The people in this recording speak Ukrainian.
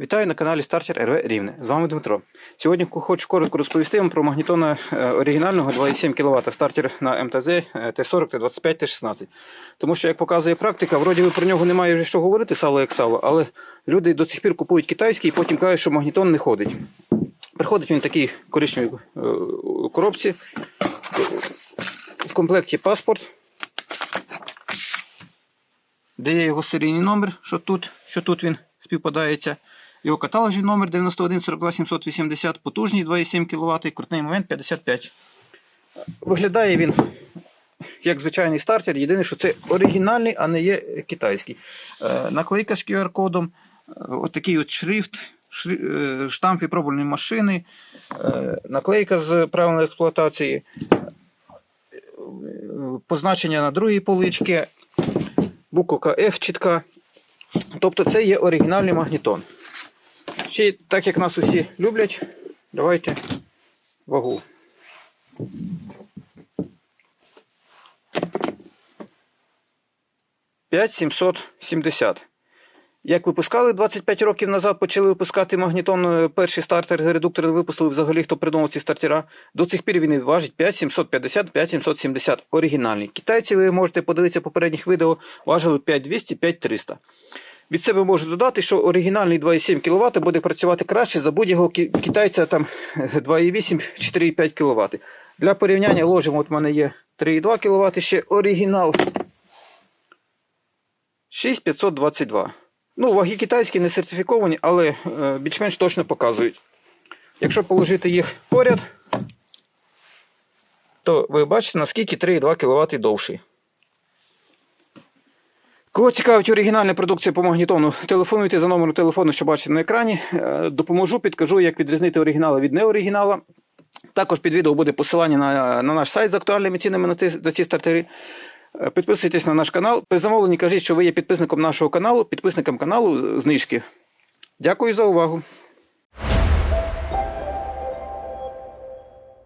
Вітаю на каналі Стартер РВ Рівне. З вами Дмитро. Сьогодні хочу коротко розповісти вам про магнітона е, оригінального 2,7 кВт стартер на МТЗ е, Т40, Т25, Т16. Тому що, як показує практика, вроді би про нього немає вже що говорити, сало як сало, але люди до сих пір купують китайський і потім кажуть, що магнітон не ходить. Приходить він в такій коричневій е, коробці. В комплекті паспорт, де є його серійний номер, що тут, що тут він співпадається. Його каталожний номер 91 42 780, потужність 2,7 кВт і крутний момент 55. Виглядає він як звичайний стартер. Єдине, що це оригінальний, а не є китайський. Е, Наклейка з QR-кодом, е, отакий от шрифт, шри- е, штамп випробувальної машини, наклейка з правилами експлуатації, позначення на другій поличці, буковка F чітка. Тобто це є оригінальний магнітон. Ще так як нас усі люблять, давайте вагу. П'ять 770. Як випускали 25 років назад, почали випускати магнітон, е, перший стартер, редуктор випустили взагалі, хто придумав ці стартера. До цих пір він важить 5750, 5770 оригінальний. Китайці, ви можете подивитися попередніх відео, важили 5200, 5300. Від себе можу додати, що оригінальний 2,7 кВт буде працювати краще за будь-якого китайця там 2,8 4,5 кВт. Для порівняння ложимо, от в мене є 3,2 кВт, ще оригінал 6522. Ну, ваги китайські не сертифіковані, але е, більш-менш точно показують. Якщо положити їх поряд, то ви бачите, наскільки 3,2 кВт довший. Кого цікавить оригінальна продукція по магнітону, телефонуйте за номером телефону, що бачите на екрані. Е, Допоможу, підкажу, як відрізнити оригінала від неоригінала. Також під відео буде посилання на, на наш сайт з актуальними цінами на, ти, на ці стартери. Е, Підписуйтесь на наш канал. При замовленні кажіть, що ви є підписником нашого каналу, підписником каналу е, знижки. Дякую за увагу.